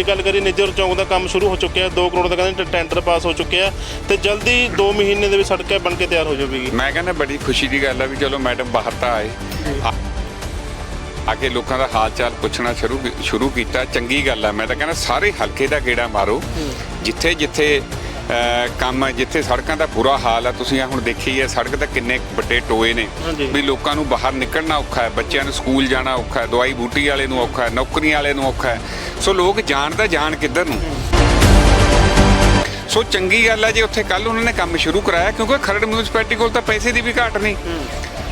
ਜੇ ਗੱਲ ਕਰੀ ਨਿੱਜਰ ਚੌਂਕ ਦਾ ਕੰਮ ਸ਼ੁਰੂ ਹੋ ਚੁੱਕਿਆ 2 ਕਰੋੜ ਦਾ ਕਹਿੰਦੇ ਟੈਂਡਰ ਪਾਸ ਹੋ ਚੁੱਕਿਆ ਤੇ ਜਲਦੀ 2 ਮਹੀਨੇ ਦੇ ਵਿੱਚ ਸੜਕ ਬਣ ਕੇ ਤਿਆਰ ਹੋ ਜਾਵੇਗੀ। ਮੈਂ ਕਹਿੰਦਾ ਬੜੀ ਖੁਸ਼ੀ ਦੀ ਗੱਲ ਆ ਵੀ ਚਲੋ ਮੈਡਮ ਬਾਹਰ ਤਾਂ ਆਏ। ਆ- ਆ ਕੇ ਲੋਕਾਂ ਦਾ ਹਾਲ ਚਾਲ ਪੁੱਛਣਾ ਸ਼ੁਰੂ ਸ਼ੁਰੂ ਕੀਤਾ ਚੰਗੀ ਗੱਲ ਆ। ਮੈਂ ਤਾਂ ਕਹਿੰਦਾ ਸਾਰੇ ਹਲਕੇ ਦਾ ਗੇੜਾ ਮਾਰੋ। ਜਿੱਥੇ ਜਿੱਥੇ ਅਹ, ਕੰਮ ਹੈ, ਜਿੱਥੇ ਸੜਕਾਂ ਦਾ ਬੁਰਾ ਹਾਲ ਆ ਤੁਸੀਂ ਆ ਹੁਣ ਦੇਖੀ ਹੈ ਸੜਕ ਤੇ ਕਿੰਨੇ ਵੱਡੇ ਟੋਏ ਨੇ। ਹਾਂਜੀ। ਵੀ ਲੋਕਾਂ ਨੂੰ ਬਾਹਰ ਨਿਕਲਣਾ ਔਖਾ ਹੈ ਬੱਚਿਆਂ ਨੂੰ ਸਕੂਲ ਜਾਣਾ ਔਖਾ ਹੈ ਦਵਾਈ ਬੂਟੀ ਵਾਲੇ ਨੂੰ ਔਖਾ ਹੈ ਨੌਕਰੀ ਵਾਲੇ ਨੂੰ ਔਖਾ ਹੈ। ਸੋ ਲੋਕ ਜਾਣ ਤਾਂ ਜਾਣ ਕਿੱਧਰ ਨੂੰ। ਸੋ ਚੰਗੀ ਗੱਲ ਹੈ ਜੇ ਉੱਥੇ ਕੱਲ ਉਹਨਾਂ ਨੇ ਕੰਮ ਸ਼ੁਰੂ ਕਰਾਇਆ ਕਿਉਂਕਿ ਖਰੜ ਮਿਊਨਿਸਪੈਲਿਟੀ ਕੋਲ ਤਾਂ ਪੈਸੇ ਦੀ ਵੀ ਘਾਟ ਨਹੀਂ।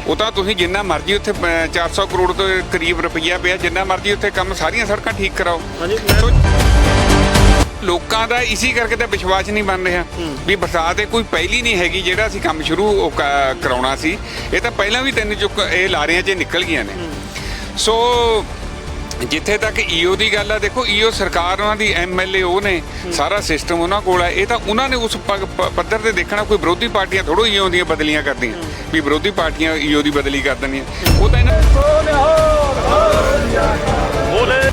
ਉਹ ਤਾਂ ਤੁਸੀਂ ਜਿੰਨਾ ਮਰਜ਼ੀ ਉੱਥੇ ਅਹ, 400 ਕਰੋੜ ਤੋਂ ਕਰੀਬ ਰੁਪਈਆ ਪਿਆ ਜਿੰਨਾ ਮਰਜ਼ੀ ਉੱਥੇ ਕੰਮ ਸਾਰੀਆਂ ਸੜਕਾਂ ਠੀਕ ਕਰਾਓ। ਸੋ ਲੋਕਾਂ ਦਾ ਇਸੇ ਕਰਕੇ ਤਾਂ ਵਿਸ਼ਵਾਸ ਨਹੀਂ ਬਣ ਰਿਹਾ ਵੀ ਬਰਸਾਤ ਇਹ ਕੋਈ ਪਹਿਲੀ ਨਹੀਂ ਹੈਗੀ ਜਿਹੜਾ ਅਸੀਂ ਕੰਮ ਸ਼ੁਰੂ ਕਰਾਉਣਾ ਸੀ। ਇਹ ਤਾਂ ਪਹਿਲਾਂ ਵੀ ਤਿੰਨ ਚੁੱਕ ਇਹ ਲਾਰਿਆਂ 'ਚ ਨਿਕਲ ਗਈਆਂ ਨੇ। ਸੋ ਜਿੱਥੇ ਤੱਕ ਈਓ ਦੀ ਗੱਲ ਆ ਦੇਖੋ ਈਓ ਸਰਕਾਰ ਉਹਨਾਂ ਦੀ ਐਮਐਲਏ ਉਹ ਨੇ ਸਾਰਾ ਸਿਸਟਮ ਉਹਨਾਂ ਕੋਲ ਹੈ ਇਹ ਤਾਂ ਉਹਨਾਂ ਨੇ ਉਸ ਪ- ਪ- ਪੱਧਰ ਤੇ ਦੇਖਣਾ ਕੋਈ ਵਿਰੋਧੀ ਪਾਰਟੀਆਂ ਥੋੜੋ ਈਓ ਦੀਆਂ ਬਦਲੀਆਂ ਕਰਦੀਆਂ ਵੀ ਵਿਰੋਧੀ ਪਾਰਟੀਆਂ ਈਓ ਦੀ ਬਦਲੀ ਕਰ ਦਿੰਦੀਆਂ ਉਹ ਤਾਂ ਇਹਨਾਂ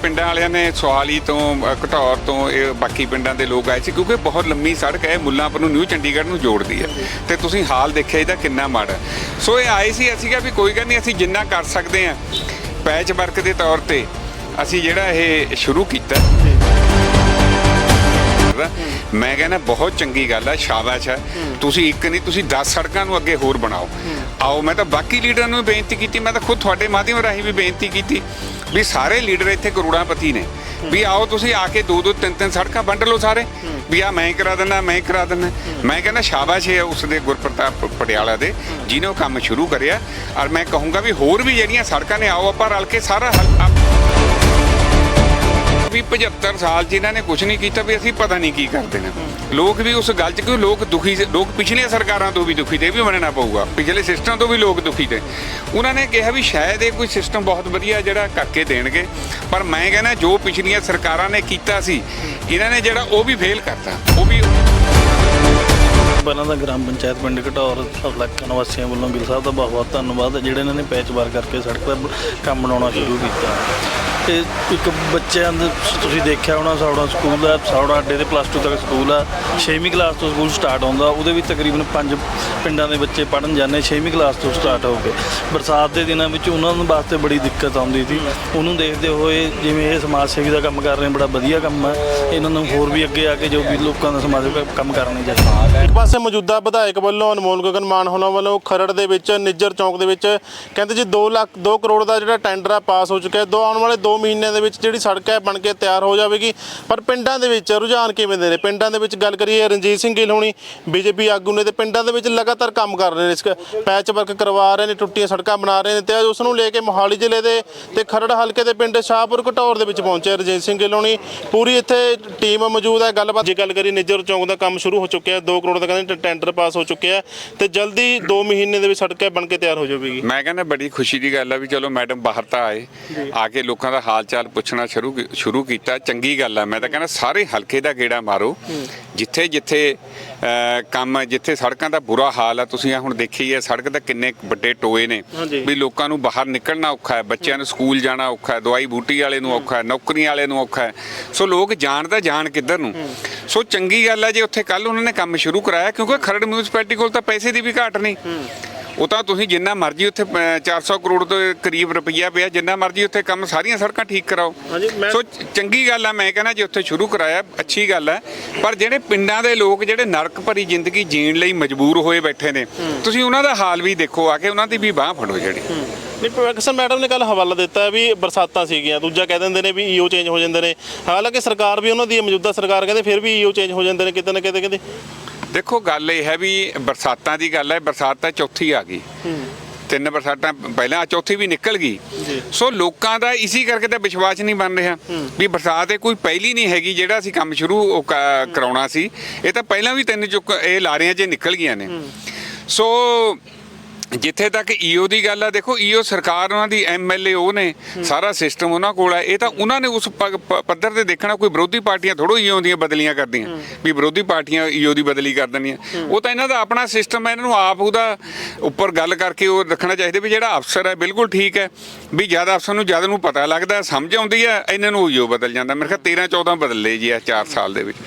ਪਿੰਡਾਂ ਵਾਲਿਆਂ ਨੇ ਸਵਾਲੀ ਤੋਂ ਅ, ਘਟੌਰ ਤੋਂ ਇਹ ਬਾਕੀ ਪਿੰਡਾਂ ਦੇ ਲੋਕ ਆਏ ਸੀ ਕਿਉਂਕਿ ਬਹੁਤ ਲੰਮੀ ਸੜਕ ਹੈ ਮੁੱਲਾਂਪੁਰ ਨੂੰ ਨਿਊ ਚੰਡੀਗੜ੍ਹ ਨੂੰ ਜੋੜਦੀ ਹੈ। ਤੇ ਤੁਸੀਂ ਹਾਲ ਦੇਖਿਆ ਇਹਦਾ ਕਿੰਨਾ ਮਾੜਾ ਹੈ। ਸੋ ਇਹ ਆਏ ਸੀ ਅਸੀਂ ਕਿਹਾ ਵੀ ਕੋਈ ਗੱਲ ਨਹੀਂ ਅਸੀਂ ਜਿੰਨਾ ਕਰ ਸਕਦੇ ਹਾਂ। ਪੈਚ ਵਰਕ ਦੇ ਤੌਰ ਤੇ ਅਸੀਂ ਜਿਹੜਾ ਇਹ ਸ਼ੁਰੂ ਕੀਤਾ। ਮੈਂ ਕਹਿੰਦਾ, ਬਹੁਤ ਚੰਗੀ ਗੱਲ ਆ, ਸ਼ਾਬਾਸ਼ ਹੈ ਤੁਸੀਂ ਇੱਕ ਨਹੀਂ, ਤੁਸੀਂ 10 ਸੜਕਾਂ ਨੂੰ ਅੱਗੇ ਹੋਰ ਬਣਾਓ। ਆਓ, ਮੈਂ ਤਾਂ ਬਾਕੀ ਲੀਡਰਾਂ ਨੂੰ ਵੀ ਬੇਨਤੀ ਕੀਤੀ, ਮੈਂ ਤਾਂ ਖੁਦ ਤੁਹਾਡੇ ਮਾਧਿਅਮ ਰਾਹੀਂ ਵੀ ਬੇਨਤੀ ਕੀਤੀ ਵੀ ਸਾਰੇ ਲੀਡਰ ਇੱਥੇ ਕਰੋੜਾਂਪਤੀ ਨੇ। ਵੀ ਆਓ, ਤੁਸੀਂ ਆ ਕੇ ਦੋ ਦੋ ਤਿੰਨ ਤਿੰਨ ਸੜਕਾਂ ਵੰਡ ਲਓ ਸਾਰੇ। ਵੀ ਆ ਮੈਂ ਕਰਾ ਦਿੰਦਾ, ਮੈਂ ਕਰਾ ਦਿੰਦਾ। ਮੈਂ ਕਹਿੰਦਾ, ਸ਼ਾਬਾਸ਼ ਹੈ ਉਸ ਦੇ ਗੁਰਪ੍ਰਤਾਪ ਪਟਿਆਲਾ ਦੇ, ਜਿਹਨੇ ਉਹ ਕੰਮ ਸ਼ੁਰੂ ਕਰਿਆ। ਔਰ ਮੈਂ ਕਹੂੰਗਾ ਵੀ ਹੋਰ ਵੀ ਜਿਹੜੀਆਂ ਸੜਕਾਂ ਨੇ, ਆਓ ਆਪਾਂ ਰਲ ਕੇ ਸਾਰਾ ਹੱਲ ਵੀ 75 ਸਾਲ ਚ ਇਹਨਾਂ ਨੇ ਕੁਝ ਨਹੀਂ ਕੀਤਾ ਵੀ ਅਸੀਂ ਪਤਾ ਨਹੀਂ ਕੀ ਕਰਦੇ ਨੇ। ਲੋਕ ਵੀ ਉਸ ਗੱਲ 'ਚ ਕਿਉਂ ਲੋਕ ਦੁਖੀ ਸੀ- ਲੋਕ ਪਿਛਲੀਆਂ ਸਰਕਾਰਾਂ ਤੋਂ ਵੀ ਦੁਖੀ ਤੇ ਇਹ ਵੀ ਮੰਨਣਾ ਪਊਗਾ। ਪਿਛਲੇ ਸਿਸਟਮ ਤੋਂ ਵੀ ਲੋਕ ਦੁਖੀ ਤੇ। ਉਹਨਾਂ ਨੇ ਕਿਹਾ ਵੀ ਸ਼ਾਇਦ ਇਹ ਕੋਈ ਸਿਸਟਮ ਬਹੁਤ ਵਧੀਆ ਜਿਹੜਾ ਕਰਕੇ ਦੇਣਗੇ। ਪਰ ਮੈਂ ਕਹਿੰਦਾ ਜੋ ਪਿਛਲੀਆਂ ਸਰਕਾਰਾਂ ਨੇ ਕੀਤਾ ਸੀ, ਇਹਨਾਂ ਨੇ ਜਿਹੜਾ ਉਹ ਵੀ ਫੇਲ ਕਰਤਾ। ਉਹ ਵੀ ਪਹਿਲਾਂ ਤਾਂ ਗ੍ਰਾਮ ਪੰਚਾਇਤ ਪਿੰਡ ਘਟੌਰ ਇਲਾਕਾ ਨਿਵਾਸੀਆਂ ਵੱਲੋਂ ਗਿੱਲ ਸਾਹਿਬ ਦਾ ਬਹੁਤ ਬਹੁਤ ਧੰਨਵਾਦ ਹੈ ਜਿਹੜੇ ਇਹਨਾਂ ਨੇ ਪੈਚਵਾਰ ਕਰਕੇ ਸੜਕ ਦਾ ਕੰਮ ਬਣਾਉਣਾ ਸ਼ੁਰੂ ਕੀਤਾ। ਤੇ ਇੱਕ ਬੱਚਿਆਂ ਦੇ ਤੁਸੀਂ ਦੇਖਿਆ ਹੋਣਾ ਸੌੜਾ ਸਕੂਲ ਦਾ ਸੌੜਾ ਅੱਡੇ ਦੇ ਪਲੱਸ 2 ਤੱਕ ਸਕੂਲ ਆ 6ਵੀਂ ਕਲਾਸ ਤੋਂ ਸਕੂਲ ਸਟਾਰਟ ਹੁੰਦਾ, ਉਹਦੇ ਵਿੱਚ ਤਕਰੀਬਨ ਪੰਜ ਪਿੰਡਾਂ ਦੇ ਬੱਚੇ ਪੜਨ ਜਾਂਦੇ 6ਵੀਂ ਕਲਾਸ ਤੋਂ ਸਟਾਰਟ ਹੋ ਕੇ। ਬਰਸਾਤ ਦੇ ਦਿਨਾਂ ਵਿੱਚ ਉਹਨਾਂ ਨੂੰ ਵਾਸਤੇ ਬੜੀ ਦਿੱਕਤ ਆਉਂਦੀ ਸੀ। ਉਹਨੂੰ ਦੇਖਦੇ ਹੋਏ ਜਿਵੇਂ ਇਹ ਸਮਾਜ ਸੇਵੀ ਦਾ ਕੰਮ ਕਰ ਰਹੇ, ਬੜਾ ਵਧੀਆ ਕੰਮ ਆ ਇਹਨਾਂ ਨੂੰ ਹੋਰ ਵੀ ਅੱਗੇ ਆ ਕੇ ਜੋ ਵੀ ਲੋਕਾਂ ਦਾ ਸਮਾਜ ਸੇਵਾ ਕੰਮ ਕਰਨੇ ਚਾਹੀਦੇ। ਇੱਕ ਪਾਸੇ ਮੌਜੂਦਾ ਵਿਧਾਇਕ ਵੱਲੋਂ ਅਨਮੋਲ ਗਗਨ ਮਾਨ ਹੋਣਾ ਵੱਲੋਂ ਖਰੜ ਦੇ ਵਿੱਚ, ਨਿੱਜਰ ਚੌਂਕ ਦੇ ਵਿੱਚ ਕਹਿੰਦੇ ਜੀ 2 ਲੱਖ 2 ਕਰੋੜ ਦਾ ਜਿਹੜਾ ਟੈਂਡਰ ਆ, ਪਾਸ ਹੋ ਚੁੱਕਿਆ। ਦੋ ਆਉਣ ਵਾਲੇ 2 ਮਹੀਨਿਆਂ ਦੇ ਵਿੱਚ ਜਿਹੜੀ ਸੜਕ ਹੈ ਬਣ ਕੇ ਤਿਆਰ ਹੋ ਜਾਵੇਗੀ। ਪਰ ਪਿੰਡਾਂ ਦੇ ਵਿੱਚ ਰੁਝਾਨ ਕਿਵੇਂ ਦੇ ਨੇ? ਪਿੰਡਾਂ ਦੇ ਵਿੱਚ ਗੱਲ ਕਰੀਏ ਰਣਜੀਤ ਸਿੰਘ ਗਿੱਲ ਹੋਣੀ, ਬੀਜੇਪੀ ਆਗੂ ਨੇ ਤੇ ਪਿੰਡਾਂ ਦੇ ਵਿੱਚ ਲਗਾਤਾਰ ਕੰਮ ਕਰ ਰਹੇ ਨੇ। ਇਸ ਪੈਚ ਵਰਕ ਕਰਵਾ ਰਹੇ ਨੇ, ਟੁੱਟੀਆਂ ਸੜਕਾਂ ਬਣਾ ਰਹੇ ਨੇ ਤੇ ਉਸ ਨੂੰ ਲੈ ਕੇ ਮੋਹਾਲੀ ਜ਼ਿਲ੍ਹੇ ਦੇ ਤੇ ਖਰੜ ਹਲਕੇ ਦੇ ਪਿੰਡ ਸ਼ਾਹਪੁਰ ਘਟੌਰ ਦੇ ਵਿੱਚ ਪਹੁੰਚੇ ਰਣਜੀਤ ਸਿੰਘ ਗਿੱਲ ਹੋਣੀ। ਪੂਰੀ ਇੱਥੇ ਟੀਮ ਮੌਜੂਦ ਹੈ, ਗੱਲਬਾਤ ਜੇ ਗੱਲ ਕਰੀ ਨਿੱਜਰ ਚੌਂਕ ਦਾ ਕੰਮ ਸ਼ੁਰੂ ਹੋ ਚੁੱਕਿਆ 2 ਕਰੋੜ ਦਾ ਕਹਿੰਦੇ ਟੈਂਡਰ ਪਾਸ ਹੋ ਚੁੱਕਿਆ ਤੇ ਜਲਦੀ 2 ਮਹੀਨੇ ਦੇ ਵਿੱਚ ਸੜਕ ਬਣ ਕੇ ਤਿਆਰ ਹੋ ਜਾਵੇਗੀ। ਮੈਂ ਕਹਿੰਦਾ ਬੜੀ ਖੁਸ਼ੀ ਦੀ ਗੱਲ ਆ ਵੀ ਚਲੋ ਮੈਡਮ ਬਾਹਰ ਤਾਂ ਆਏ, ਆ ਕੇ ਲੋਕਾਂ ਦਾ ਹਾਲ ਚਾਲ ਪੁੱਛਣਾ ਸ਼ੁਰੂ ਸ਼ੁਰੂ ਕੀਤਾ ਚੰਗੀ ਗੱਲ ਆ। ਮੈਂ ਤਾਂ ਕਹਿੰਦਾ ਸਾਰੇ ਹਲਕੇ ਦਾ ਗੇੜਾ ਮਾਰੋ। ਜਿੱਥੇ ਜਿੱਥੇ ਕੰਮ ਜਿੱਥੇ ਸੜਕਾਂ ਦਾ ਬੁਰਾ ਹਾਲ ਆ ਤੁਸੀਂ ਆ ਹੁਣ ਦੇਖੀ ਹੈ ਸੜਕ ਤੇ ਕਿੰਨੇ ਵੱਡੇ ਟੋਏ ਨੇ। ਵੀ ਲੋਕਾਂ ਨੂੰ ਬਾਹਰ ਨਿਕਲਣਾ ਔਖਾ ਹੈ ਬੱਚਿਆਂ ਨੂੰ ਸਕੂਲ ਜਾਣਾ ਔਖਾ ਹੈ ਦਵਾਈ ਬੂਟੀ ਵਾਲੇ ਨੂੰ ਔਖਾ ਹੈ ਨੌਕਰੀ ਵਾਲੇ ਨੂੰ ਔਖਾ ਹੈ। ਸੋ ਲੋਕ ਜਾਣ ਤਾਂ ਜਾਣ ਕਿੱਧਰ ਨੂੰ। ਸੋ ਚੰਗੀ ਗੱਲ ਹੈ ਜੇ ਉੱਥੇ ਕੱਲ ਉਹਨਾਂ ਨੇ ਕੰਮ ਸ਼ੁਰੂ ਕਰਾਇਆ ਕਿਉਂਕਿ ਖਰੜ ਮਿਊਨਿਸਪੈਲਿਟੀ ਕੋਲ ਤਾਂ ਪੈਸੇ ਦੀ ਵੀ ਘਾਟ ਨਹੀਂ। ਉਹ ਤਾਂ ਤੁਸੀਂ ਜਿੰਨਾ ਮਰਜ਼ੀ ਉੱਥੇ ਅਹ, 400 ਕਰੋੜ ਤੋਂ ਕਰੀਬ ਰੁਪਈਆ ਪਿਆ ਜਿੰਨਾ ਮਰਜ਼ੀ ਉੱਥੇ ਕੰਮ ਸਾਰੀਆਂ ਸੜਕਾਂ ਠੀਕ ਕਰਾਓ। ਸੋ ਚੰਗੀ ਗੱਲ ਆ ਮੈਂ ਕਹਿੰਦਾ ਜੇ ਉੱਥੇ ਸ਼ੁਰੂ ਕਰਾਇਆ ਅੱਛੀ ਗੱਲ ਹੈ ਪਰ ਜਿਹੜੇ ਪਿੰਡਾਂ ਦੇ ਲੋਕ ਜਿਹੜੇ ਨਰਕ ਭਰੀ ਜ਼ਿੰਦਗੀ ਜੀਣ ਲਈ ਮਜਬੂਰ ਹੋਏ ਬੈਠੇ ਨੇ ਤੁਸੀਂ ਉਹਨਾਂ ਦਾ ਹਾਲ ਵੀ ਦੇਖੋ ਆ ਕੇ ਉਹਨਾਂ ਦੀ ਵੀ ਬਾਹ ਫੜੋ ਜਿਹੜੀ। ਨਹੀਂ ਪ੍ਰੋਫੈਸਰ ਮੈਡਮ ਨੇ ਕੱਲ ਹਵਾਲਾ ਦਿੱਤਾ ਵੀ ਬਰਸਾਤਾਂ ਸੀਗੀਆਂ ਦੂਜਾ ਕਹਿ ਦਿੰਦੇ ਨੇ ਵੀ ਈਓ ਚੇਂਜ ਹੋ ਜਾਂਦੇ ਨੇ। ਹਾਲਾਂਕਿ ਸਰਕਾਰ ਵੀ ਉਹਨਾਂ ਦੀ ਮੌਜੂਦਾ ਸਰਕਾਰ ਕਹਿੰਦੇ ਫਿਰ ਵੀ ਈਓ ਚੇਂਜ ਹੋ ਜਾਂਦੇ ਨੇ ਕਿਤੇ ਨਾ ਕਿਤੇ ਕਹਿੰਦੇ ਦੇਖੋ ਗੱਲ ਇਹ ਹੈ ਵੀ ਬਰਸਾਤਾਂ ਦੀ ਗੱਲ ਹੈ ਬਰਸਾਤ ਤਾਂ ਚੌਥੀ ਆ ਗਈ। ਤਿੰਨ ਬਰਸਾਤਾਂ ਪਹਿਲਾਂ ਆਹ ਚੌਥੀ ਵੀ ਨਿਕਲ ਗਈ। ਸੋ ਲੋਕਾਂ ਦਾ ਇਸੇ ਕਰਕੇ ਤਾਂ ਵਿਸ਼ਵਾਸ ਨਹੀਂ ਬਣ ਰਿਹਾ ਵੀ ਬਰਸਾਤ ਇਹ ਕੋਈ ਪਹਿਲੀ ਨਹੀਂ ਹੈਗੀ ਜਿਹੜਾ ਅਸੀਂ ਕੰਮ ਸ਼ੁਰੂ ਕਰਾਉਣਾ ਸੀ। ਇਹ ਤਾਂ ਪਹਿਲਾਂ ਵੀ ਤਿੰਨ ਚੁੱਕ ਇਹ ਲਾਰਿਆਂ 'ਚ ਨਿਕਲ ਗਈਆਂ ਨੇ। ਸੋ ਜਿੱਥੇ ਤੱਕ ਈਓ ਦੀ ਗੱਲ ਆ, ਦੇਖੋ, ਈਓ ਸਰਕਾਰ ਉਹਨਾਂ ਦੀ ਐਮਐਲਏ ਉਹ ਨੇ, ਸਾਰਾ ਸਿਸਟਮ ਉਹਨਾਂ ਕੋਲ ਆ। ਇਹ ਤਾਂ ਉਹਨਾਂ ਨੇ ਉਸ ਪ- ਪੱਧਰ ਤੇ ਦੇਖਣਾ, ਕੋਈ ਵਿਰੋਧੀ ਪਾਰਟੀਆਂ ਥੋੜੋ ਈਓ ਦੀਆਂ ਬਦਲੀਆਂ ਕਰਦੀਆਂ, ਵੀ ਵਿਰੋਧੀ ਪਾਰਟੀਆਂ ਈਓ ਦੀ ਬਦਲੀ ਕਰ ਦਿੰਦੀਆਂ। ਉਹ ਤਾਂ ਇਹਨਾਂ ਦਾ ਆਪਣਾ ਸਿਸਟਮ ਹੈ ਇਹਨਾਂ ਨੂੰ ਆਪ ਉਹਦਾ ਉੱਪਰ ਗੱਲ ਕਰਕੇ ਉਹ ਰੱਖਣਾ ਚਾਹੀਦਾ ਵੀ ਜਿਹੜਾ ਅਫਸਰ ਹੈ ਬਿਲਕੁਲ ਠੀਕ ਹੈ, ਵੀ ਜ਼ਿਆਦਾ ਅਫਸਰ ਨੂੰ ਜ਼ਿਆਦਾ ਨੂੰ ਪਤਾ ਲੱਗਦਾ, ਸਮਝ ਆਉਂਦੀ ਹੈ ਇਹਨਾਂ ਨੂੰ ਈਓ ਬਦਲ ਜਾਂਦਾ। ਮੇਰੇ ਖਿਆਲ 13 14 ਬਦਲੇ ਜੀ ਆ 4 ਸਾਲ ਦੇ ਵਿੱਚ।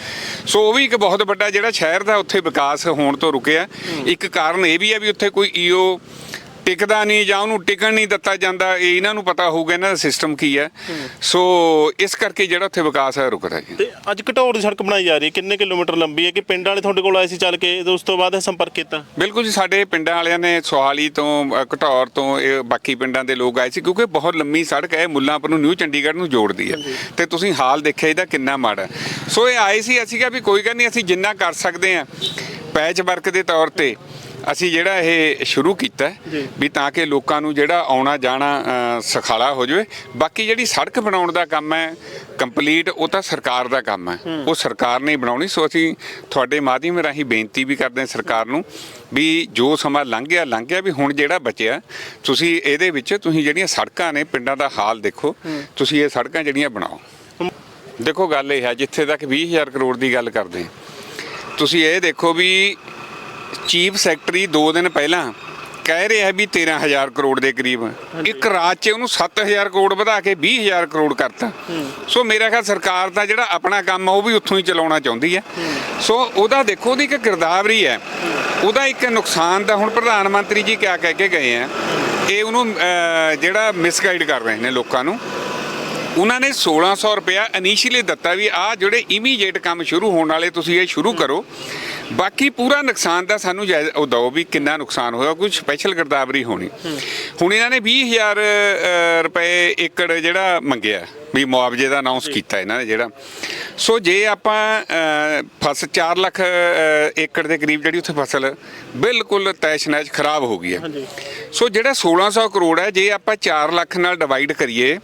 ਸੋ ਉਹ ਵੀ ਇੱਕ ਬਹੁਤ ਵੱਡਾ ਜਿਹੜਾ ਸ਼ਹਿਰ ਦਾ ਉੱਥੇ ਵਿਕਾਸ ਹੋਣ ਤੋਂ ਰੁਕਿਆ। ਇੱਕ ਕਾਰਨ ਇਹ ਵੀ ਹੈ ਵੀ ਉੱਥੇ ਕੋਈ ਈਓ ਟਿਕਦਾ ਨਹੀਂ ਜਾਂ ਉਹਨੂੰ ਟਿਕਣ ਨਹੀਂ ਦਿੱਤਾ ਜਾਂਦਾ ਇਹ ਇਹਨਾਂ ਨੂੰ ਪਤਾ ਹੋਊਗਾ ਇਹਨਾਂ ਦਾ ਸਿਸਟਮ ਕੀ ਹੈ। ਸੋ ਇਸ ਕਰਕੇ ਜਿਹੜਾ ਉੱਥੇ ਵਿਕਾਸ ਹੈ ਰੁਕਦਾ ਜੀ ਤੇ ਅੱਜ ਘਟੌਰ ਦੀ ਸੜਕ ਬਣਾਈ ਜਾ ਰਹੀ ਹੈ ਕਿੰਨੇ ਕਿਲੋਮੀਟਰ ਲੰਬੀ ਹੈ ਕਿ ਪਿੰਡ ਵਾਲੇ ਤੁਹਾਡੇ ਕੋਲ ਆਏ ਸੀ ਚੱਲ ਕੇ ਤੇ ਉਸ ਤੋਂ ਬਾਅਦ ਇਹ ਸੰਪਰਕ ਕੀਤਾ? ਬਿਲਕੁਲ ਜੀ ਸਾਡੇ ਪਿੰਡਾਂ ਵਾਲਿਆਂ ਨੇ ਸੁਹਾਲੀ ਤੋਂ ਅ, ਘਟੌਰ ਤੋਂ ਇਹ ਬਾਕੀ ਪਿੰਡਾਂ ਦੇ ਲੋਕ ਆਏ ਸੀ ਕਿਉਂਕਿ ਬਹੁਤ ਲੰਮੀ ਸੜਕ ਹੈ ਇਹ ਮੁੱਲਾਂਪੁਰ ਨੂੰ ਨਿਊ ਚੰਡੀਗੜ੍ਹ ਨੂੰ ਜੋੜਦੀ ਹੈ। ਤੇ ਤੁਸੀਂ ਹਾਲ ਦੇਖਿਆ ਇਹਦਾ ਕਿੰਨਾ ਮਾੜਾ ਹੈ। ਸੋ ਇਹ ਆਏ ਸੀ ਅਸੀਂ ਕਿਹਾ ਵੀ ਕੋਈ ਗੱਲ ਨਹੀਂ ਅਸੀਂ ਜਿੰਨਾ ਕਰ ਸਕਦੇ ਹਾਂ। ਪੈਚ ਵਰਕ ਦੇ ਤੌਰ ਤੇ ਅਸੀਂ ਜਿਹੜਾ ਇਹ ਸ਼ੁਰੂ ਕੀਤਾ ਵੀ ਤਾਂ ਕਿ ਲੋਕਾਂ ਨੂੰ ਜਿਹੜਾ ਆਉਣਾ ਜਾਣਾ ਸੁਖਾਲਾ ਹੋ ਜਾਵੇ। ਬਾਕੀ ਜਿਹੜੀ ਸੜਕ ਬਣਾਉਣ ਦਾ ਕੰਮ ਹੈ ਕੰਪਲੀਟ ਉਹ ਤਾਂ ਸਰਕਾਰ ਦਾ ਕੰਮ ਹੈ। ਉਹ ਸਰਕਾਰ ਨੇ ਬਣਾਉਣੀ। ਸੋ ਅਸੀਂ ਤੁਹਾਡੇ ਮਾਧਿਅਮ ਰਾਹੀਂ ਬੇਨਤੀ ਵੀ ਕਰਦੇ ਹਾਂ ਸਰਕਾਰ ਨੂੰ ਵੀ ਜੋ ਸਮਾਂ ਲੰਘ ਗਿਆ ਲੰਘ ਗਿਆ ਵੀ ਹੁਣ ਜਿਹੜਾ ਬਚਿਆ ਤੁਸੀਂ ਇਹਦੇ ਵਿੱਚ ਤੁਸੀਂ ਜਿਹੜੀਆਂ ਸੜਕਾਂ ਨੇ ਪਿੰਡਾਂ ਦਾ ਹਾਲ ਦੇਖੋ ਤੁਸੀਂ ਇਹ ਸੜਕਾਂ ਜਿਹੜੀਆਂ ਬਣਾਓ। ਦੇਖੋ ਗੱਲ ਇਹ ਹੈ ਜਿੱਥੇ ਤੱਕ 20000 ਕਰੋੜ ਦੀ ਗੱਲ ਕਰਦੇ। ਤੁਸੀਂ ਇਹ ਦੇਖੋ ਵੀ ਚੀਫ ਸੈਕਟਰੀ 2 ਦਿਨ ਪਹਿਲਾਂ ਕਹਿ ਰਿਹਾ ਵੀ 13000 ਕਰੋੜ ਦੇ ਕਰੀਬ। ਇੱਕ ਰਾਤ 'ਚ ਉਹਨੂੰ 7000 ਕਰੋੜ ਵਧਾ ਕੇ 20000 ਕਰੋੜ ਕਰਤਾ। ਸੋ ਮੇਰਾ ਖਿਆਲ ਸਰਕਾਰ ਦਾ ਜਿਹੜਾ ਆਪਣਾ ਕੰਮ ਉਹ ਵੀ ਉੱਥੋਂ ਹੀ ਚਲਾਉਣਾ ਚਾਹੁੰਦੀ ਹੈ। ਸੋ ਉਹਦਾ ਦੇਖੋ ਉਹਦੀ ਇੱਕ ਗਿਰਦਾਵਰੀ ਹੈ। ਉਹਦਾ ਇੱਕ ਨੁਕਸਾਨ ਦਾ ਹੁਣ ਪ੍ਰਧਾਨ ਮੰਤਰੀ ਜੀ ਕਿਆ ਕਹਿ ਕੇ ਗਏ ਆ ਇਹ ਉਹਨੂੰ ਜਿਹੜਾ ਮਿਸਗਾਈਡ ਕਰ ਰਹੇ ਨੇ ਲੋਕਾਂ ਨੂੰ। ਉਹਨਾਂ ਨੇ 1600 ਰੁਪਇਆ ਇਨੀਸ਼ੀਅਲੀ ਦਿੱਤਾ ਵੀ ਆ ਜਿਹੜੇ ਇਮੀਡੀਏਟ ਕੰਮ ਸ਼ੁਰੂ ਹੋਣ ਵਾਲੇ ਤੁਸੀਂ ਇਹ ਸ਼ੁਰੂ ਕਰੋ। ਬਾਕੀ ਪੂਰਾ ਨੁਕਸਾਨ ਦਾ ਸਾਨੂੰ ਜਾਇਜ਼- ਉਹ ਦਿਓ ਵੀ ਕਿੰਨਾ ਨੁਕਸਾਨ ਹੋਇਆ ਕੋਈ ਸਪੈਸ਼ਲ ਗਿਰਦਾਵਰੀ ਹੋਣੀ। ਹੁਣ ਇਹਨਾਂ ਨੇ 20000 ਅ, ਰੁਪਏ ਏਕੜ ਜਿਹੜਾ ਮੰਗਿਆ ਵੀ ਮੁਆਵਜ਼ੇ ਦਾ ਅਨਾਉਂਸ ਕੀਤਾ ਇਹਨਾਂ ਨੇ ਜਿਹੜਾ। ਸੋ ਜੇ ਆਪਾਂ ਅ, ਫਸ 4 ਲੱਖ ਅ, ਏਕੜ ਦੇ ਕਰੀਬ ਜਿਹੜੀ ਉੱਥੇ ਫਸਲ ਬਿਲਕੁਲ ਤੈਸ਼-ਨੈਸ਼ ਖਰਾਬ ਹੋ ਗਈ ਹੈ। ਸੋ ਜਿਹੜਾ 1600 ਕਰੋੜ ਹੈ ਜੇ ਆਪਾਂ 4 ਲੱਖ ਨਾਲ ਡਿਵਾਈਡ ਕਰੀਏ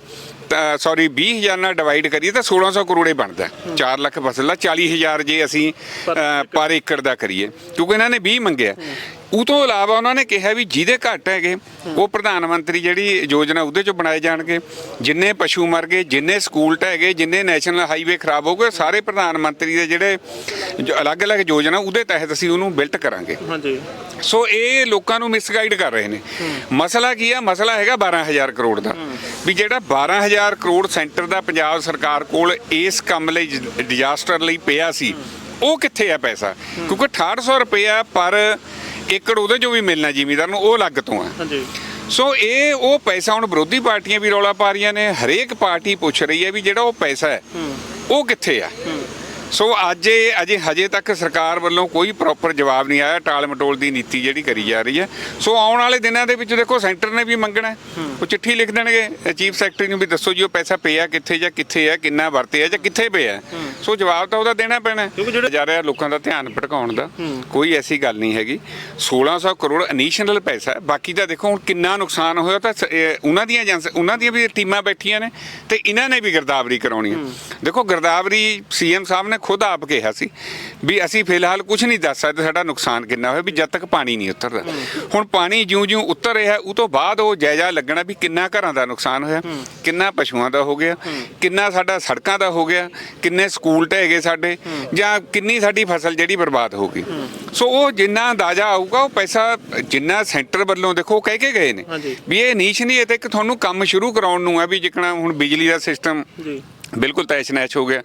ਸੌਰੀ 20000 ਨਾਲ ਡਿਵਾਈਡ ਕਰੀਏ ਤਾਂ 1600 ਕਰੋੜ ਬਣਦਾ। 4 ਲੱਖ ਫਸਲ ਦਾ 40000 ਜੇ ਅਸੀਂ ਪਰ ਏਕੜ। ਦਾ ਕਰੀਏ। ਕਿਉਂਕਿ ਇਹਨਾਂ ਨੇ 20 ਮੰਗਿਆ। ਉਹ ਤੋਂ ਇਲਾਵਾ ਉਹਨਾਂ ਨੇ ਕਿਹਾ ਵੀ ਜਿਹਦੇ ਘੱਟ ਹੈਗੇ ਉਹ ਪ੍ਰਧਾਨ ਮੰਤਰੀ ਜਿਹੜੀ ਯੋਜਨਾ ਉਹਦੇ ਚੋਂ ਬਣਾਏ ਜਾਣਗੇ। ਜਿੰਨੇ ਪਸ਼ੂ ਮਰ ਗਏ ਜਿੰਨੇ ਸਕੂਲ ਗਏ ਜਿੰਨੇ ਨੈਸ਼ਨਲ ਹਾਈਵੇ ਖਰਾਬ ਹੋ ਗਏ ਸਾਰੇ ਪ੍ਰਧਾਨ ਮੰਤਰੀ ਦੇ ਜਿਹੜੇ ਅਲੱਗ-ਅਲੱਗ ਯੋਜਨਾ ਉਹਦੇ ਤਹਿਤ ਅਸੀਂ ਉਹਨੂੰ ਬਿਲਟ ਕਰਾਂਗੇ। ਹਾਂਜੀ। ਸੋ ਇਹ ਲੋਕਾਂ ਨੂੰ ਮਿਸਗਾਈਡ ਕਰ ਰਹੇ ਨੇ। ਮਸਲਾ ਕੀ ਆ? ਮਸਲਾ ਹੈਗਾ 12000 ਕਰੋੜ ਦਾ। ਵੀ ਜਿਹੜਾ 12000 ਕਰੋੜ ਸੈਂਟਰ ਦਾ ਪੰਜਾਬ ਸਰਕਾਰ ਕੋਲ ਇਸ ਕੰਮ ਲਈ ਡਿਜ਼ਾਸਟਰ ਲਈ ਪਿਆ ਸੀ ਉਹ ਕਿੱਥੇ ਆ ਪੈਸਾ? ਕਿਉਂਕਿ 6800 ਰੁਪਇਆ ਪਰ ਏਕੜ ਉਹਦੇ ਚੋਂ ਵੀ ਮਿਲਣਾ ਜ਼ਿਮੀਦਾਰ ਨੂੰ ਉਹ ਅਲੱਗ ਤੋਂ ਆ। ਹਾਂਜੀ। ਸੋ ਇਹ ਉਹ ਪੈਸਾ ਹੁਣ ਵਿਰੋਧੀ ਪਾਰਟੀਆਂ ਵੀ ਰੌਲਾ ਪਾ ਰਹੀਆਂ ਨੇ ਹਰੇਕ ਪਾਰਟੀ ਪੁੱਛ ਰਹੀ ਹੈ ਵੀ ਜਿਹੜਾ ਉਹ ਪੈਸਾ ਹੈ ਉਹ ਕਿੱਥੇ ਆ? ਸੋ ਅੱਜ ਇਹ ਅਜੇ ਹਜੇ ਤੱਕ ਸਰਕਾਰ ਵੱਲੋਂ ਕੋਈ ਪ੍ਰੋਪਰ ਜਵਾਬ ਨਹੀਂ ਆਇਆ ਟਾਲ ਮਟੋਲ ਦੀ ਨੀਤੀ ਜਿਹੜੀ ਕਰੀ ਜਾ ਰਹੀ ਹੈ। ਸੋ ਆਉਣ ਵਾਲੇ ਦਿਨਾਂ ਦੇ ਵਿੱਚ ਦੇਖੋ ਸੈਂਟਰ ਨੇ ਵੀ ਮੰਗਣਾ। ਉਹ ਚਿੱਠੀ ਲਿਖ ਦੇਣਗੇ। ਚੀਫ ਸੈਕਟਰੀ ਨੂੰ ਵੀ ਦੱਸੋ ਜੀ ਉਹ ਪੈਸਾ ਪਿਆ ਕਿੱਥੇ ਜਾਂ ਕਿੱਥੇ ਹੈ ਕਿੰਨਾ ਵਰਤਿਆ ਜਾਂ ਕਿੱਥੇ ਪਿਆ ਸੋ ਜਵਾਬ ਤਾਂ ਉਹਦਾ ਦੇਣਾ ਪੈਣਾ ਹੈ। ਕਿਉਂਕਿ ਜਿਹੜੇ- ਜਾ ਰਿਹਾ ਲੋਕਾਂ ਦਾ ਧਿਆਨ ਭਟਕਾਉਣ ਦਾ ਕੋਈ ਐਸੀ ਗੱਲ ਨਹੀਂ ਹੈਗੀ। 1600 ਕਰੋੜ ਇਨੀਸ਼ੀਅਲ ਪੈਸਾ ਬਾਕੀ ਦਾ ਦੇਖੋ ਹੁਣ ਕਿੰਨਾ ਨੁਕਸਾਨ ਹੋਇਆ ਤਾਂ ਉਹਨਾਂ ਦੀਆਂ ਏਜੰਸ ਉਹਨਾਂ ਦੀਆਂ ਵੀ ਟੀਮਾਂ ਬੈਠੀਆਂ ਨੇ ਤੇ ਇਹਨਾਂ ਨੇ ਵੀ ਗਿਰਦਾਵਰੀ ਕਰਾਉਣੀ ਹੈ। ਦੇਖੋ ਗਿਰਦਾਵਰੀ ਸੀਐਮ ਸਾਹਿਬ ਨੇ ਖੁਦ ਆਪ ਕਿਹਾ ਸੀ ਵੀ ਅਸੀਂ ਫਿਲਹਾਲ ਕੁਝ ਨਹੀਂ ਦੱਸ ਸਕਦੇ ਸਾਡਾ ਨੁਕਸਾਨ ਕਿੰਨਾ ਹੋਇਆ ਵੀ ਜਦ ਤੱਕ ਪਾਣੀ ਨਹੀਂ ਉਤਰਦਾ। ਹੁਣ ਪਾਣੀ ਜਿਉਂ-ਜਿਉਂ ਉਤਰ ਰਿਹਾ ਉਹ ਤੋਂ ਬਾਅਦ ਉਹ ਜਾਇਜ਼ਾ ਲੱਗਣਾ ਵੀ ਕਿੰਨਾ ਘਰਾਂ ਦਾ ਨੁਕਸਾਨ ਹੋਇਆ ਕਿੰਨਾ ਪਸ਼ੂਆਂ ਦਾ ਹੋ ਗਿਆ ਕਿੰਨਾ ਸਾਡਾ ਸੜਕਾਂ ਦਾ ਹੋ ਗਿਆ ਕਿੰਨੇ ਸਕੂਲ ਢਹਿ ਗਏ ਸਾਡੇ ਜਾਂ ਕਿੰਨੀ ਸਾਡੀ ਫਸਲ ਜਿਹੜੀ ਬਰਬਾਦ ਹੋ ਗਈ। ਸੋ ਉਹ ਜਿੰਨਾ ਅੰਦਾਜ਼ਾ ਆਊਗਾ ਉਹ ਪੈਸਾ ਜਿੰਨਾ ਸੈਂਟਰ ਵੱਲੋਂ ਦੇਖੋ ਕਹਿ ਕੇ ਗਏ ਨੇ। ਵੀ ਇਹ ਨੀਸ਼ ਨਹੀਂ ਇਹ ਤਾਂ ਇੱਕ ਤੁਹਾਨੂੰ ਕੰਮ ਸ਼ੁਰੂ ਕਰਾਉਣ ਨੂੰ ਹੈ ਵੀ ਜਿਕਣਾ ਹੁਣ ਬਿਜਲੀ ਦਾ ਸਿਸਟਮ ਜੀ। ਬਿਲਕੁਲ ਤੈਸ਼ ਹੋ ਗਿਆ।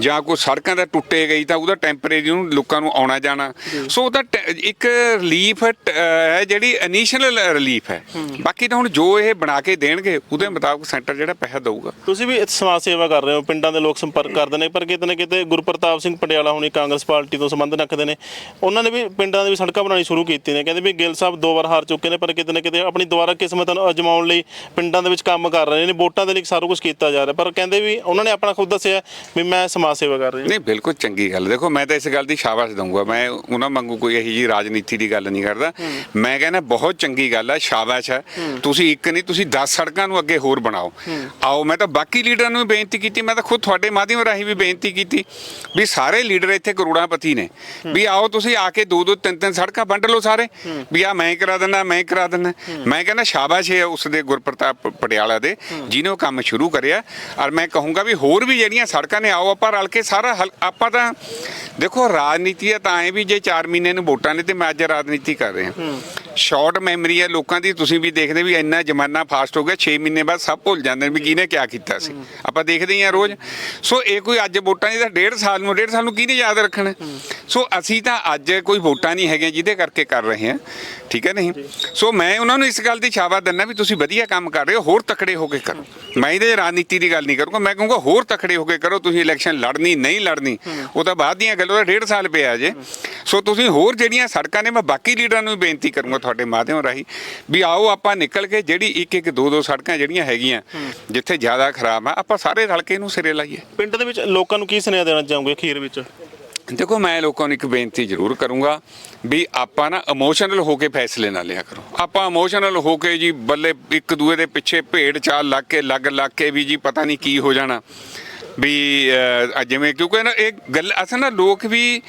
ਜਾਂ ਕੋਈ ਸੜਕਾਂ ਦਾ ਟੁੱਟੇ ਗਈ ਤਾਂ ਉਹਦਾ ਟੈਂਪਰੇਰੀ ਨੂੰ ਲੋਕਾਂ ਨੂੰ ਆਉਣਾ ਜਾਣਾ। ਸੋ ਉਹਦਾ ਇੱਕ ਰਿਲੀਫ ਹੈ ਜਿਹੜੀ ਇਨੀਸ਼ੀਅਲ ਰਿਲੀਫ ਹੈ। ਬਾਕੀ ਤਾਂ ਹੁਣ ਜੋ ਇਹ ਬਣਾ ਕੇ ਦੇਣਗੇ, ਉਹਦੇ ਮੁਤਾਬਕ ਸੈਂਟਰ ਜਿਹੜਾ ਪੈਸਾ ਦਊਗਾ। ਤੁਸੀਂ ਵੀ ਸਮਾਜ ਸੇਵਾ ਕਰ ਰਹੇ ਹੋ, ਪਿੰਡਾਂ ਦੇ ਲੋਕ ਸੰਪਰਕ ਕਰਦੇ ਨੇ, ਪਰ ਕਿਤੇ ਨਾ ਕਿਤੇ ਗੁਰਪ੍ਰਤਾਪ ਸਿੰਘ ਪਟਿਆਲਾ ਹੁਣੀ ਕਾਂਗਰਸ ਪਾਰਟੀ ਤੋਂ ਸੰਬੰਧ ਰੱਖਦੇ ਨੇ। ਉਹਨਾਂ ਨੇ ਵੀ ਪਿੰਡਾਂ ਦੇ ਵੀ ਸੜਕਾਂ ਬਣਾਉਣੀ ਸ਼ੁਰੂ ਕੀਤੀ ਨੇ, ਕਹਿੰਦੇ ਵੀ ਗਿੱਲ ਸਾਹਿਬ ਦੋ ਵਾਰ ਹਾਰ ਚੁੱਕੇ ਨੇ, ਪਰ ਕਿਤੇ ਨਾ ਕਿਤੇ ਆਪਣੀ ਦੁਬਾਰਾ ਕਿਸਮਤ ਨੂੰ ਅਜਮਾਉਣ ਲਈ ਪਿੰਡਾਂ ਦੇ ਵਿੱਚ ਕੰਮ ਕਰ ਰਹੇ ਨੇ, ਵੋਟਾਂ ਦੇ ਲਈ ਸਾਰਾ ਕੁਝ ਕੀਤਾ ਜਾ ਰਿਹਾ। ਪਰ ਕਹਿੰਦੇ ਵੀ ਉਹਨਾਂ ਉਹਨਾਂ ਨੇ ਆਪਣਾ ਖੁਦ ਦੱਸਿਆ ਵੀ ਮੈਂ ਸਮਾਜ ਸੇਵਾ ਕਰ ਰਿਹਾ। ਨਹੀਂ ਬਿਲਕੁਲ ਚੰਗੀ ਗੱਲ। ਦੇਖੋ ਮੈਂ ਤਾਂ ਇਸ ਗੱਲ ਦੀ ਸ਼ਾਬਾਸ਼ ਦਊਂਗਾ। ਮੈਂ ਉਹਨਾਂ ਵਾਂਗੂ ਕੋਈ ਇਹੀ ਜੀ ਰਾਜਨੀਤੀ ਦੀ ਗੱਲ ਨਹੀਂ ਕਰਦਾ। ਮੈਂ ਕਹਿੰਦਾ ਬਹੁਤ ਚੰਗੀ ਗੱਲ ਹੈ ਸ਼ਾਬਾਸ਼ ਹੈ। ਤੁਸੀਂ ਇੱਕ ਨਹੀਂ ਤੁਸੀਂ 10 ਸੜਕਾਂ ਨੂੰ ਅੱਗੇ ਹੋਰ ਬਣਾਓ। ਆਓ ਮੈਂ ਤਾਂ ਬਾਕੀ ਲੀਡਰਾਂ ਨੂੰ ਵੀ ਬੇਨਤੀ ਕੀਤੀ ਮੈਂ ਤਾਂ ਖੁਦ ਤੁਹਾਡੇ ਮਾਧਿਅਮ ਰਾਹੀਂ ਵੀ ਬੇਨਤੀ ਕੀਤੀ ਵੀ ਸਾਰੇ ਲੀਡਰ ਇੱਥੇ ਕਰੋੜਾਪਤੀ ਨੇ। ਵੀ ਆਓ ਤੁਸੀਂ ਆ ਕੇ ਦੋ ਦੋ ਤਿੰਨ ਤਿੰਨ ਸੜਕਾਂ ਵੰਡ ਲਓ ਸਾਰੇ। ਵੀ ਆ ਮੈਂ ਕਰਾ ਦਿੰਦਾ ਮੈਂ ਕਰਾ ਦਿੰਦਾ। ਮੈਂ ਕਹਿੰਦਾ ਸ਼ਾਬਾਸ਼ ਹੈ ਉਸ ਦੇ ਗੁਰਪ੍ਰਤਾਪ ਪਟਿਆਲਾ ਦੇ ਜਿਹਨੇ ਉਹ ਕੰਮ ਸ਼ੁਰੂ ਕਰਿਆ। ਔਰ ਮੈਂ ਕਹੂੰਗਾ ਵੀ ਹੋਰ ਵੀ ਜਿਹੜੀਆਂ ਸੜਕਾਂ ਨੇ ਆਓ ਆਪਾਂ ਰਲ ਕੇ ਸਾਰਾ ਆਪਾਂ ਤਾਂ ਦੇਖੋ ਰਾਜਨੀਤੀ ਹੈ ਤਾਂ ਐ ਵੀ ਜੇ 4 ਮਹੀਨੇ ਨੂੰ ਵੋਟਾਂ ਨੇ ਤੇ ਮੈਂ ਅੱਜ ਰਾਜਨੀਤੀ ਕਰ ਰਿਹਾ। ਸ਼ਾਰਟ ਮੈਮਰੀ ਹੈ ਲੋਕਾਂ ਦੀ ਤੁਸੀਂ ਵੀ ਦੇਖਦੇ ਵੀ ਇੰਨਾ ਜ਼ਮਾਨਾ ਫਾਸਟ ਹੋ ਗਿਆ 6 ਮਹੀਨੇ ਬਾਅਦ ਸਭ ਭੁੱਲ ਜਾਂਦੇ ਨੇ ਵੀ ਕਿਹਨੇ ਕਿਆ ਕੀਤਾ ਸੀ। ਆਪਾਂ ਦੇਖਦੇ ਹੀ ਆ ਰੋਜ਼। ਸੋ ਇਹ ਕੋਈ ਅੱਜ ਵੋਟਾਂ ਨਹੀਂ ਤਾਂ ਡੇਢ ਸਾਲ ਨੂੰ ਡੇਢ ਸਾਲ ਨੂੰ ਕਿਹਨੇ ਯਾਦ ਰੱਖਣਾ। ਸੋ ਅਸੀਂ ਤਾਂ ਅੱਜ ਕੋਈ ਵੋਟਾਂ ਨਹੀਂ ਹੈਗੀਆਂ ਜਿਹਦੇ ਕਰਕੇ ਕਰ ਰਹੇ ਹਾਂ। ਠੀਕ ਹੈ ਨਹੀਂ? ਸੋ ਮੈਂ ਉਹਨਾਂ ਨੂੰ ਇਸ ਗੱਲ ਦੀ ਸ਼ਾਬਾਸ਼ ਦਿੰਦਾ ਵੀ ਤੁਸੀਂ ਵਧੀਆ ਕੰਮ ਕਰ ਰਹੇ ਹੋ ਹੋਰ ਤਕੜੇ ਹੋ ਕੇ ਕਰੋ। ਮੈਂ ਇਹਦੇ ਰਾਜਨੀਤੀ ਦੀ ਗੱਲ ਨਹੀਂ ਕਰੂੰਗਾ ਮੈਂ ਕਹੂੰਗਾ ਹੋਰ ਤਕੜੇ ਹੋ ਕੇ ਕਰੋ ਤੁਸੀਂ ਇਲੈਕਸ਼ਨ ਲੜਨੀ ਨਹੀਂ ਲੜਨੀ ਉਹ ਤਾਂ ਬਾਅਦ ਦੀਆਂ ਗੱਲਾਂ ਡੇਢ ਸਾਲ ਪਿਆ ਜੇ। ਸੋ ਤੁਸੀਂ ਹੋਰ ਜਿਹੜੀਆਂ ਸੜਕਾਂ ਨੇ ਮੈਂ ਬਾਕੀ ਲੀਡਰਾਂ ਨੂੰ ਵੀ ਬੇਨਤੀ ਕਰੂੰਗਾ ਤੁਹਾਡੇ ਮਾਧਿਅਮ ਰਾਹੀਂ ਵੀ ਆਓ ਆਪਾਂ ਨਿਕਲ ਕੇ ਜਿਹੜੀ ਇੱਕ ਇੱਕ ਦੋ ਦੋ ਸੜਕਾਂ ਜਿਹੜੀਆਂ ਹੈਗੀਆਂ ਜਿੱਥੇ ਜ਼ਿਆਦਾ ਖਰਾਬ ਆ ਆਪਾਂ ਸਾਰੇ ਰਲ ਕੇ ਇਹਨੂੰ ਸਿਰੇ ਲਾਈਏ। ਪਿੰਡ ਦੇ ਵਿੱਚ ਲੋਕਾਂ ਨੂੰ ਕੀ ਸੁਨੇਹਾ ਦੇਣਾ ਚਾਹੋਗੇ ਅਖੀਰ ਵਿੱਚ? ਦੇਖੋ, ਮੈਂ ਲੋਕਾਂ ਨੂੰ ਇੱਕ ਬੇਨਤੀ ਜ਼ਰੂਰ ਕਰੂੰਗਾ ਵੀ ਆਪਾਂ ਨਾ ਇਮੋਸ਼ਨਲ ਹੋ ਕੇ ਫੈਸਲੇ ਨਾ ਲਿਆ ਕਰੋ। ਆਪਾਂ ਇਮੋਸ਼ਨਲ ਹੋ ਕੇ ਜੀ ਬੱਲੇ ਇੱਕ ਦੂਏ ਦੇ ਪਿੱਛੇ ਭੇਡ ਚਾਲ ਲੱਗ ਕੇ, ਲੱਗ ਲੱਗ ਕੇ ਵੀ ਜੀ ਪਤਾ ਨਹੀਂ ਕੀ ਹੋ ਜਾਣਾ। ਵੀ ਅਹ, ਜਿਵੇਂ ਕਿਉਂਕਿ ਨਾ ਇਹ ਗੱਲ ਅਸਲ ਨਾ ਲੋਕ ਵੀ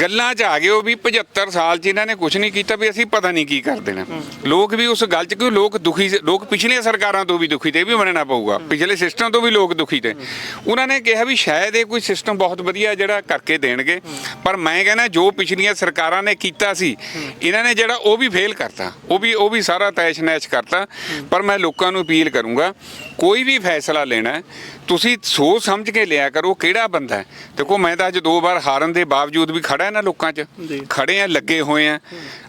ਗੱਲਾਂ 'ਚ ਆ ਗਏ ਉਹ ਵੀ 75 ਸਾਲ 'ਚ ਇਹਨਾਂ ਨੇ ਕੁਝ ਨਹੀਂ ਕੀਤਾ ਵੀ ਅਸੀਂ ਪਤਾ ਨਹੀਂ ਕੀ ਕਰ ਦੇਣਾ। ਲੋਕ ਵੀ ਉਸ ਗੱਲ 'ਚ ਕਿਉਂ ਲੋਕ ਦੁਖੀ ਸੀ- ਲੋਕ ਪਿਛਲੀਆਂ ਸਰਕਾਰਾਂ ਤੋਂ ਵੀ ਦੁਖੀ ਤੇ ਇਹ ਵੀ ਮੰਨਣਾ ਪਊਗਾ। ਪਿਛਲੇ ਸਿਸਟਮ ਤੋਂ ਵੀ ਲੋਕ ਦੁਖੀ ਤੇ। ਉਹਨਾਂ ਨੇ ਕਿਹਾ ਵੀ ਸ਼ਾਇਦ ਇਹ ਕੋਈ ਸਿਸਟਮ ਬਹੁਤ ਵਧੀਆ ਜਿਹੜਾ ਕਰਕੇ ਦੇਣਗੇ ਪਰ ਮੈਂ ਕਹਿੰਦਾ ਜੋ ਪਿਛਲੀਆਂ ਸਰਕਾਰਾਂ ਨੇ ਕੀਤਾ ਸੀ ਇਹਨਾਂ ਨੇ ਜਿਹੜਾ ਉਹ ਵੀ ਫੇਲ ਕਰਤਾ। ਉਹ ਵੀ ਉਹ ਵੀ ਸਾਰਾ ਤੈਸ਼ ਨੈਸ਼ ਕਰਤਾ। ਪਰ ਮੈਂ ਲੋਕਾਂ ਨੂੰ ਅਪੀਲ ਕਰੂੰਗਾ ਕੋਈ ਵੀ ਫੈਸਲਾ ਲੈਣਾ ਹੈ, ਤੁਸੀਂ ਸੋਚ ਸਮਝ ਕੇ ਲਿਆ ਕਰੋ ਕਿਹੜਾ ਬੰਦਾ ਹੈ। ਦੇਖੋ ਮੈਂ ਤਾਂ ਅੱਜ ਦੋ ਵਾਰ ਹਾਰਨ ਦੇ ਬਾਵਜੂਦ ਵੀ ਖੜਾ ਇਹਨਾਂ ਲੋਕਾਂ 'ਚ। ਖੜੇ ਆ ਲੱਗੇ ਹੋਏ ਆ।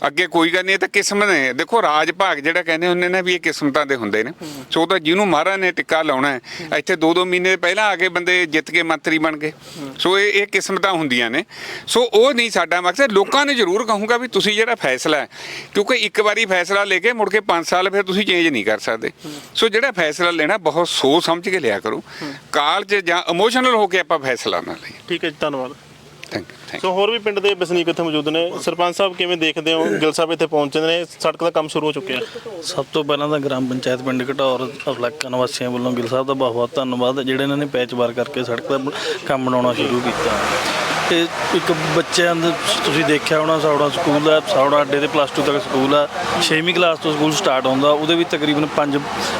ਅੱਗੇ ਕੋਈ ਗੱਲ ਨਹੀਂ ਇਹ ਤਾਂ ਕਿਸਮਤ ਨੇ। ਦੇਖੋ ਰਾਜ ਭਾਗ ਜਿਹੜਾ ਕਹਿੰਦੇ ਹੁੰਦੇ ਨੇ ਵੀ ਇਹ ਕਿਸਮਤਾਂ ਦੇ ਹੁੰਦੇ ਨੇ। ਸੋ ਤਾਂ ਜਿਹਨੂੰ ਮਹਾਰਾਜ ਨੇ ਟਿੱਕਾ ਲਾਉਣਾ ਹੈ ਇੱਥੇ ਦੋ ਦੋ ਮਹੀਨੇ ਪਹਿਲਾਂ ਆ ਕੇ ਬੰਦੇ ਜਿੱਤ ਕੇ ਮੰਤਰੀ ਬਣ ਗਏ। ਸੋ ਇਹ ਇਹ ਕਿਸਮਤਾਂ ਹੁੰਦੀਆਂ ਨੇ। ਸੋ ਉਹ ਨਹੀਂ ਸਾਡਾ ਮਕਸਦ। ਲੋਕਾਂ ਨੇ ਜ਼ਰੂਰ ਕਹੂੰਗਾ ਵੀ ਤੁਸੀਂ ਜਿਹੜਾ ਫੈਸਲਾ ਹੈ ਕਿਉਂਕਿ ਇੱਕ ਵਾਰੀ ਫੈਸਲਾ ਲੈ ਕੇ ਮੁੜ ਕੇ 5 ਸਾਲ ਫਿਰ ਤੁਸੀਂ ਚੇਂਜ ਨਹੀਂ ਕਰ ਸਕਦੇ। ਸੋ ਜਿਹੜਾ ਫੈਸਲਾ ਲੈਣਾ ਬਹੁਤ ਸੋਚ ਸਮਝ ਕੇ ਲਿਆ ਕਰੋ। ਕਾਲ 'ਚ ਜਾਂ ਇਮੋਸ਼ਨਲ ਹੋ ਕੇ ਆਪਾਂ ਫੈਸਲਾ ਨਾ ਲਈਏ। ਠੀਕ ਹੈ ਜੀ ਧੰਨਵਾਦ। ਥੈਂਕ ਯੂ ਥੈਂਕ ਸੋ ਹੋਰ ਵੀ ਪਿੰਡ ਦੇ ਵਸਨੀਕ ਇੱਥੇ ਮੌਜੂਦ ਨੇ। ਸਰਪੰਚ ਸਾਹਿਬ ਕਿਵੇਂ ਦੇਖਦੇ ਹੋ? ਗਿਲ ਸਾਹਿਬ ਇੱਥੇ ਪਹੁੰਚੇ ਨੇ। ਸੜਕ ਦਾ ਕੰਮ ਸ਼ੁਰੂ ਹੋ ਚੁੱਕਿਆ। ਸਭ ਤੋਂ ਪਹਿਲਾਂ ਤਾਂ ਗ੍ਰਾਮ ਪੰਚਾਇਤ ਪਿੰਡ ਘਟੌਰ ਇਲਾਕਾ ਨਿਵਾਸੀਆਂ ਵੱਲੋਂ ਗਿੱਲ ਸਾਹਿਬ ਦਾ ਬਹੁਤ ਬਹੁਤ ਧੰਨਵਾਦ ਜਿਹੜੇ ਇਹਨਾਂ ਨੇ ਪੈਚ ਵਾਰ ਕਰਕੇ ਸੜਕ ਦਾ ਕੰਮ ਬਣਾਉਣਾ ਸ਼ੁਰੂ ਕੀਤਾ। ਤੇ ਇੱਕ ਬੱਚਿਆਂ ਦਾ ਤੁਸੀਂ ਦੇਖਿਆ ਹੋਣਾ ਸੌੜਾ ਸਕੂਲ ਆ ਸੌੜਾ ਅੱਡੇ ਦੇ ਪਲੱਸ 2 ਤੱਕ ਸਕੂਲ ਆ 6ਵੀਂ ਕਲਾਸ ਤੋਂ ਸਕੂਲ ਸਟਾਰਟ ਹੁੰਦਾ, ਉਹਦੇ ਵਿੱਚ ਤਕਰੀਬਨ ਪੰਜ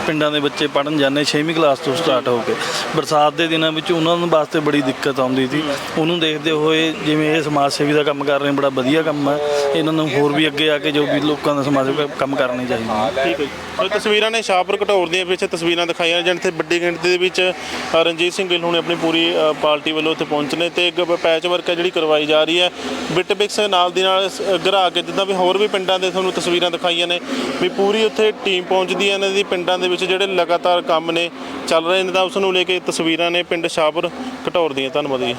ਪਿੰਡਾਂ ਦੇ ਬੱਚੇ ਪੜਨ ਜਾਂਦੇ 6ਵੀਂ ਕਲਾਸ ਤੋਂ ਸਟਾਰਟ ਹੋ ਕੇ। ਬਰਸਾਤ ਦੇ ਦਿਨਾਂ ਵਿੱਚ ਉਹਨਾਂ ਨੂੰ ਵਾਸਤੇ ਬੜੀ ਦਿੱਕਤ ਆਉਂਦੀ ਸੀ। ਉਹਨੂੰ ਦੇਖਦੇ ਹੋਏ ਜਿਵੇਂ ਇਹ ਸਮਾਜ ਸੇਵੀ ਦਾ ਕੰਮ ਕਰ ਰਹੇ ਬੜਾ ਵਧੀਆ ਕੰਮ ਹੈ। ਇਹਨਾਂ ਨੂੰ ਹੋਰ ਵੀ ਅੱਗੇ ਆ ਕੇ ਜੋ ਵੀ ਲੋਕਾਂ ਦਾ ਸਮਾਜ ਸੇਵਾ ਕੰਮ ਕਰਨੀ ਚਾਹੀਦੇ। ਠੀਕ ਹੈ ਜੀ। ਤਸਵੀਰਾਂ ਨੇ ਸ਼ਾਹਪੁਰ ਘਟੌਰ ਦੀਆਂ ਪਿੱਛੇ ਤਸਵੀਰਾਂ ਦਿਖਾਈਆਂ ਜਾਣ 'ਤੇ ਵੱਡੀ ਗਿਣਤੀ ਦੇ ਵਿੱਚ ਰਣਜੀਤ ਸਿੰਘ ਗਿੱਲ ਹੁਣ ਆਪਣੀ ਪੂਰੀ ਪਾਰਟੀ ਵੱਲੋਂ ਉੱਥੇ ਪਹੁੰਚਨੇ ਤੇ ਇੱਕ ਪੈਚ ਵਰਕ ਹੈ ਜਿਹੜੀ ਕਰਵਾਈ ਜਾ ਰਹੀ ਹੈ। ਬਿਟਬਿਕਸ ਨਾਲ ਦੀ ਨਾਲ ਘਰਾ ਕੇ ਜਿੱਦਾਂ ਵੀ ਹੋਰ ਵੀ ਪਿੰਡਾਂ ਦੇ ਤੁਹਾਨੂੰ ਤਸਵੀਰਾਂ ਦਿਖਾਈਆਂ ਨੇ ਵੀ ਪੂਰੀ ਉੱਥੇ ਟੀਮ ਪਹੁੰਚਦੀ ਹੈ ਇਹਨਾਂ ਦੀ ਪਿੰਡਾਂ ਦੇ ਵਿੱਚ ਜਿਹੜੇ ਲਗਾਤਾਰ ਕੰਮ ਨੇ ਚੱਲ ਰਹੇ ਨੇ ਤਾਂ ਉਸ ਨੂੰ ਲੈ ਕੇ ਤਸਵੀਰਾਂ ਨੇ ਪਿੰਡ ਸ਼ਾਹਪੁਰ ਘਟੌਰ ਦੀਆਂ। ਧੰਨਵਾਦ ਜੀ।